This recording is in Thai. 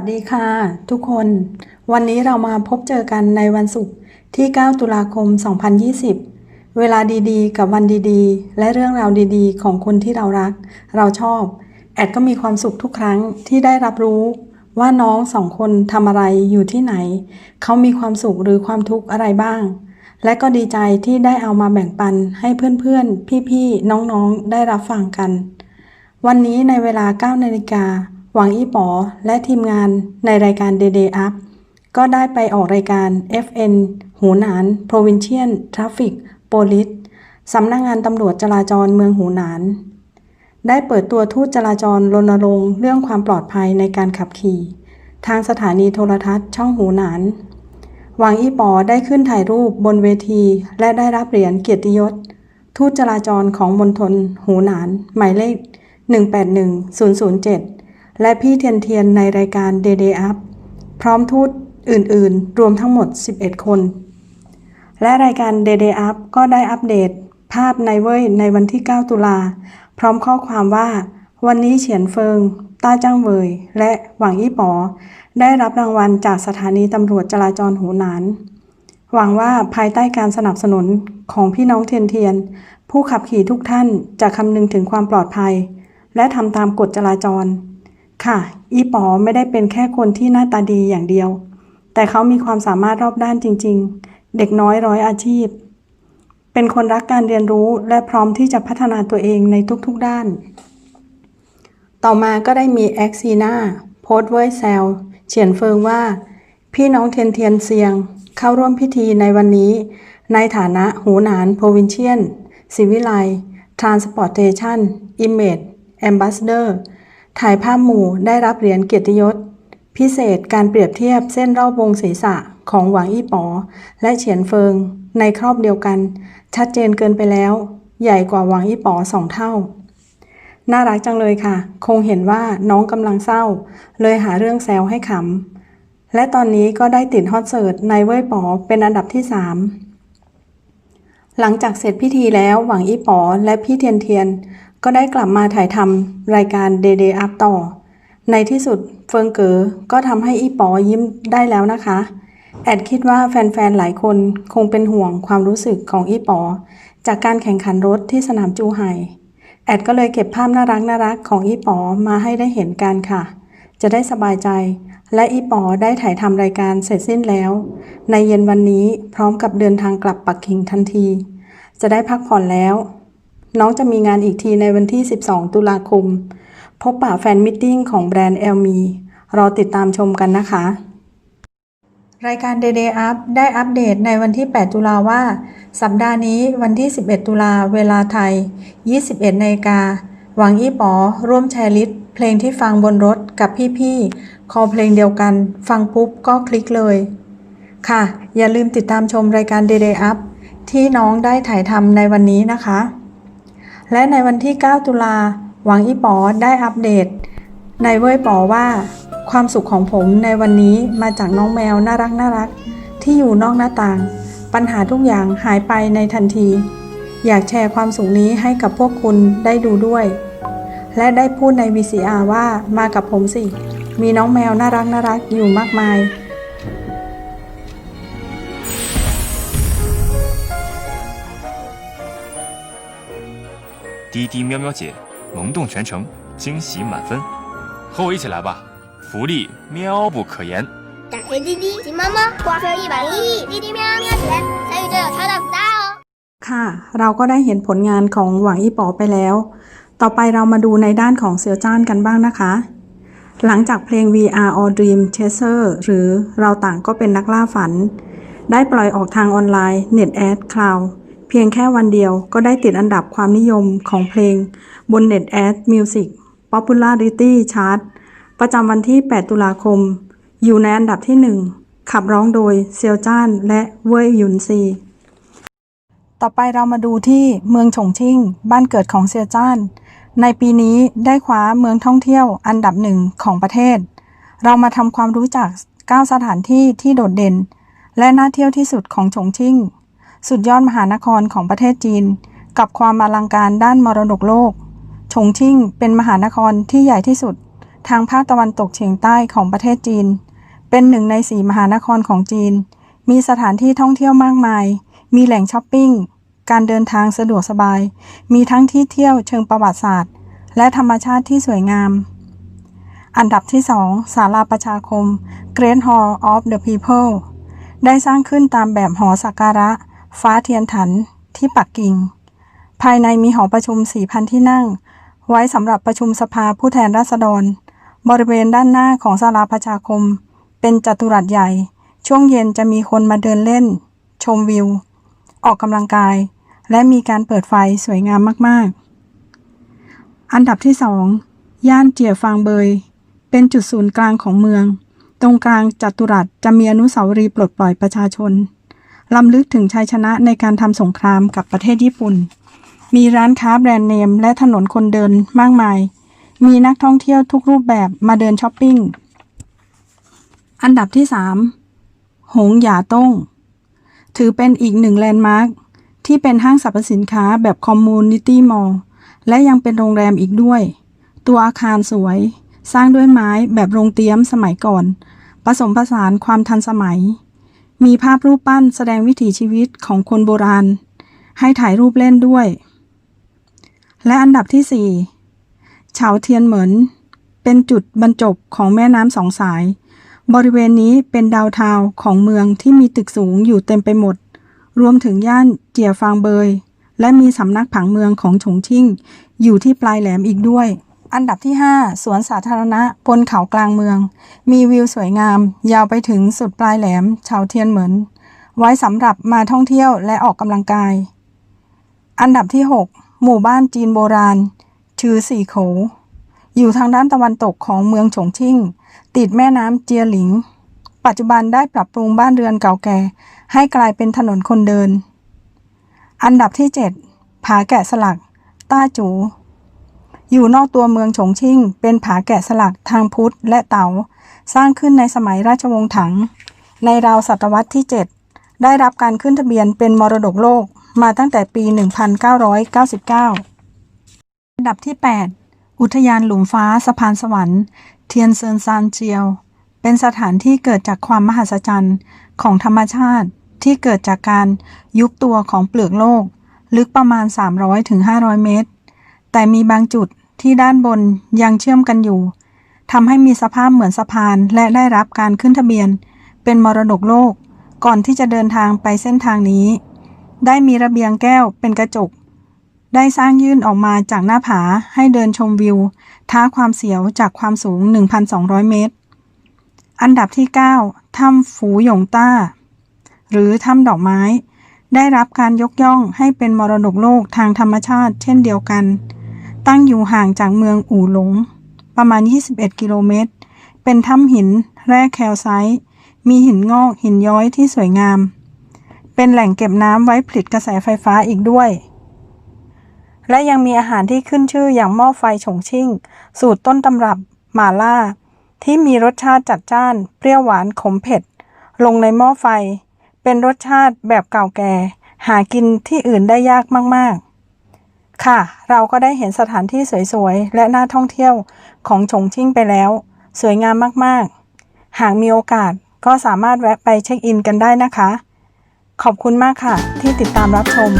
วัสดีค่ะ ทุกคน วันนี้เรามาพบเจอกันในวันศุกร์ที่ 9 ตุลาคม 2020 เวลาดีๆ กับวันดีๆ และเรื่องราวดีๆ ของคนที่เรารัก เราชอบ แอดก็มีความสุขทุกครั้งที่ได้รับรู้ ว่าน้องสองคนทำอะไรอยู่ที่ไหน เขามีความสุขหรือความทุกข์อะไรบ้าง และก็ดีใจที่ได้เอามาแบ่งปันให้เพื่อนๆ พี่ๆ น้องๆ ได้รับฟังกัน วันนี้ในเวลา 9 นาฬิกา หวังอีป๋อและทีมงานในรายการ Day Day Up ก็ได้ไปออกรายการ FN หูหนาน Provincial Traffic Police สำนักงงานตำรวจจราจรเมืองหูหนาน ได้เปิดตัวทูตจราจรรณรงค์เรื่องความปลอดภัยในการขับขี่ ทางสถานีโทรทัศน์ช่องหูหนานหวังอีป๋อได้ขึ้นถ่ายรูปบนเวที และได้รับเหรียญเกียรติยศ ทูตจราจรของมณฑลหูหนาน หมายเลข 181007 และพี่เทียนเทียนในรายการ Day Day Up พร้อมทูตอื่น ๆ รวมทั้งหมด 11 คน และรายการ Day Day Up ก็ได้อัปเดต ภาพในเว่ยในวันที่ 9 ตุลา พร้อมข้อความว่า วันนี้เฉียนเฟิง ต้าจ้างเวยและหวังอี้ป๋อได้รับรางวัลจากสถานีตำรวจจราจรหูหนาน หวังว่าภายใต้การสนับสนุนของพี่น้องเทียนเทียน ผู้ขับขี่ทุกท่านจะคำนึงถึงความปลอดภัย และทำตามกฎจราจร ค่ะ อีป๋อไม่ได้เป็นแค่คนที่หน้าตาดีอย่างเดียว แต่เขามีความสามารถรอบด้านจริง ๆ เด็กน้อยร้อยอาชีพ เป็นคนรักการเรียนรู้และพร้อมที่จะพัฒนาตัวเองในทุกๆด้าน ต่อมาก็ได้มีแอ็กซีนาโพสต์เวยแซลเฉียนเฟิงว่า พี่น้องเทียนเทียนเซียง เข้าร่วมพิธีในวันนี้ ในฐานะหูหนาน Provincial ศิวิไล Transportation Image Ambassador ถ่ายภาพหมู่ได้รับเหรียญเกียรติยศ พิเศษการเปรียบเทียบเส้นรอบวงศีรษะของหวังอี้ป๋อและเฉียนเฟิง ในครอบเดียวกัน ชัดเจนเกินไปแล้ว ใหญ่กว่าหวังอี้ป๋อสองเท่า น่ารักจังเลยค่ะ คงเห็นว่าน้องกำลังเศร้า เลยหาเรื่องแซวให้ขำ และตอนนี้ก็ได้ติดฮอตเสิร์ตในเว่ยป๋อเป็นอันดับที่3หลังจากเสร็จพิธีแล้วหวังอี้ป๋อและพี่เทียนเทียน ก็ได้กลับมาถ่ายทำรายการ Day Day Up ต่อ ในที่สุดเฟิงเก๋อก็ทำให้อีป๋อยิ้มได้แล้วนะคะ แอดคิดว่าแฟนๆ หลายคนคงเป็นห่วงความรู้สึกของอีป๋อจากการแข่งขันรถที่สนามจูไห่แอดก็เลยเก็บภาพน่ารักน่ารักของอีป๋อมาให้ได้เห็นกันค่ะ จะได้สบายใจ และอีป๋อได้ถ่ายทำรายการเสร็จสิ้นแล้ว ในเย็นวันนี้พร้อมกับเดินทางกลับปักกิ่งทันที จะได้พักผ่อนแล้ว น้องจะมีงานอีกทีในวันที่ 12 ตุลาคม พบปะแฟนมิทติ้งของแบรนด์ l อลมีรอติดตามชมกันนะคะ รายการ Day Day Up ได้อัปเดตในวันที่ 8 ตุลาว่า สัปดาห์นี้วันที่ 11 ตุลาเวลาไทย 21นาฬิกาหวังอี้ป๋อร่วมแชร์ลิสต์เพลงที่ฟังบนรถกับพี่ๆ คอเพลงเดียวกัน ฟังปุ๊บก็คลิกเลย ค่ะ อย่าลืมติดตามชมรายการ Day Day Up ที่น้องได้ถ่ายทำในวันนี้นะคะ และในวันที่ 9 ตุลา หวังอีป๋อได้อัปเดต ในเว่ยป๋อว่า ความสุขของผมในวันนี้มาจากน้องแมวน่ารักน่ารัก ที่อยู่นอกหน้าต่าง ปัญหาทุกอย่างหายไปในทันที อยากแชร์ความสุขนี้ให้กับพวกคุณได้ดูด้วย และได้พูดใน VCR ว่ามากับผมสิ มีน้องแมวน่ารักน่ารักอยู่มากมาย 滴滴喵喵姐，萌动全程，惊喜满分，和我一起来吧，福利妙不可言。打开滴滴，金猫猫，花费一百亿，滴滴喵喵钱，参与就有超大福袋哦！ ค่ะ เราก็ได้เห็นผลงานของหวังอีป๋อไปแล้ว ต่อไปเรามาดูในด้านของเซียวจ้านกันบ้างนะคะ หลังจากเพลง VR or Dream Chaser หรือเราต่างก็เป็นนักล่าฝัน ได้ปล่อยออกทางออนไลน์ Net Ad Cloud เพียงแค่วันเดียวก็ได้ติดอันดับความนิยมของเพลง บน Net Ad Music Popularity Chart ประจำวันที่ 8 ตุลาคม อยู่ในอันดับที่ 1 ขับร้องโดยเซียวจ้านและเว่ยหยุนซี ต่อไปเรามาดูที่เมืองฉงชิ่ง บ้านเกิดของเซียวจ้าน ในปีนี้ได้คว้าเมืองท่องเที่ยวอันดับหนึ่งของประเทศ เรามาทำความรู้จัก 9 สถานที่ที่โดดเด่น และน่าเที่ยวที่สุดของฉงชิ่ง สุดยอดมหานครของประเทศจีน กับความอลังการด้านมรดกโลกฉงชิ่งเป็นมหานครที่ใหญ่ที่สุด ทางภาคตะวันตกเฉียงใต้ของประเทศจีน เป็นหนึ่งในสี่มหานครของจีน มีสถานที่ท่องเที่ยวมากมาย มีแหล่งช้อปปิ้ง การเดินทางสะดวกสบาย มีทั้งที่เที่ยวเชิงประวัติศาสตร์ และธรรมชาติที่สวยงาม อันดับที่ 2 ศาลาประชาคม Great Hall of the People ได้สร้างขึ้นตามแบบหอสักการะ ฟ้าเทียนถันที่ปักกิ่ง ภายในมีหอประชุม 4,000 ที่นั่ง ไว้สำหรับประชุมสภาผู้แทนราษฎร บริเวณด้านหน้าของศาลาประชาคม เป็นจัตุรัสใหญ่ ช่วงเย็นจะมีคนมาเดินเล่น ชมวิว ออกกำลังกาย และมีการเปิดไฟสวยงามมาก ๆ อันดับที่ 2 ย่านเจียฟางเบย เป็นจุดศูนย์กลางของเมือง ตรงกลางจัตุรัสจะมีอนุสาวรีย์ปลดปล่อยประชาชน ลำลึกถึงชัยชนะในการทำสงครามกับประเทศญี่ปุ่น มีร้านค้าแบรนด์เนม และถนนคนเดินมากมาย มีนักท่องเที่ยวทุกรูปแบบมาเดินช้อปปิ้ง อันดับที่ 3 หงหยาต้ง ถือเป็นอีกหนึ่งแลนด์มาร์คที่เป็นห้างสรรพสินค้าแบบคอมมูนิตี้มอลล์และยังเป็นโรงแรมอีกด้วย ตัวอาคารสวย สร้างด้วยไม้แบบโรงเตี้ยมสมัยก่อน ผสมผสานความทันสมัย มีภาพรูปปั้นแสดงวิถีชีวิตของคนโบราณ ให้ถ่ายรูปเล่นด้วย และอันดับที่ 4 เฉาเทียนเหมินเป็นจุดบรรจบของแม่น้ำสองสาย บริเวณนี้เป็นดาวเทาวของเมืองที่มีตึกสูงอยู่เต็มไปหมด รวมถึงย่านเจียฟางเบย และมีสำนักผังเมืองของฉงชิ่ง อยู่ที่ปลายแหลมอีกด้วย อันดับที่ 5 สวนสาธารณะบนเขากลางเมือง มีวิวสวยงาม ยาวไปถึงสุดปลายแหลมเฉาเทียนเหมิน ไว้สำหรับมาท่องเที่ยวและออกกำลังกาย อันดับที่ 6 หมู่บ้านจีนโบราณ ชื่อสี่โข อยู่ทางด้านตะวันตกของเมืองฉงชิ่ง ติดแม่น้ำเจียหลิง ปัจจุบันได้ปรับปรุงบ้านเรือนเก่าแก่ ให้กลายเป็นถนนคนเดิน อันดับที่ 7 ผาแกะสลัก ต้าจู อยู่นอกตัวเมืองฉงชิ่ง เป็นผาแกะสลักทางพุทธและเต๋า สร้างขึ้นในสมัยราชวงศ์ถัง ในราวศตวรรษที่ 7 ได้รับการขึ้นทะเบียนเป็นมรดกโลกมาตั้งแต่ปี 1999อันดับที่ 8 อุทยานหลุมฟ้าสะพานสวรรค์ เทียนเซินซานเจียว เป็นสถานที่เกิดจากความมหัศจรรย์ของธรรมชาติที่เกิดจากการยุบตัวของเปลือกโลก ลึกประมาณ 300-500 เมตร แต่มีบางจุด ที่ด้านบนยังเชื่อมกันอยู่ทำให้มีสภาพเหมือนสะพานและได้รับการขึ้นทะเบียน เป็นมรดกโลก ก่อนที่จะเดินทางไปเส้นทางนี้ ได้มีระเบียงแก้วเป็นกระจก ได้สร้างยื่นออกมาจากหน้าผาให้เดินชมวิว ท้าความเสียวจากความสูง 1,200 เมตร อันดับที่ 9 ถ้ำฝูหยงต้า หรือถ้ำดอกไม้ ได้รับการยกย่องให้เป็นมรดกโลกทางธรรมชาติ เช่นเดียวกัน ตั้งอยู่ห่างจากเมืองอู่หลง ประมาณ 21 กิโลเมตร เป็นถ้ำหินแร่แคลไซต์มีหินงอกหินย้อยที่สวยงาม เป็นแหล่งเก็บน้ำไว้ผลิตกระแสไฟฟ้าอีกด้วย และยังมีอาหารที่ขึ้นชื่ออย่างหม้อไฟฉงชิ่ง สูตรต้นตำรับหม่าล่า ที่มีรสชาติจัดจ้าน เปรี้ยวหวานขมเผ็ด ลงในหม้อไฟ เป็นรสชาติแบบเก่าแก่ หากินที่อื่นได้ยากมาก ๆ ค่ะ เราก็ได้เห็นสถานที่สวยๆ และน่าท่องเที่ยวของฉงชิ่งไปแล้ว สวยงามมากๆ หากมีโอกาสก็สามารถแวะไปเช็คอินกันได้นะคะ ขอบคุณมากค่ะ ที่ติดตามรับชม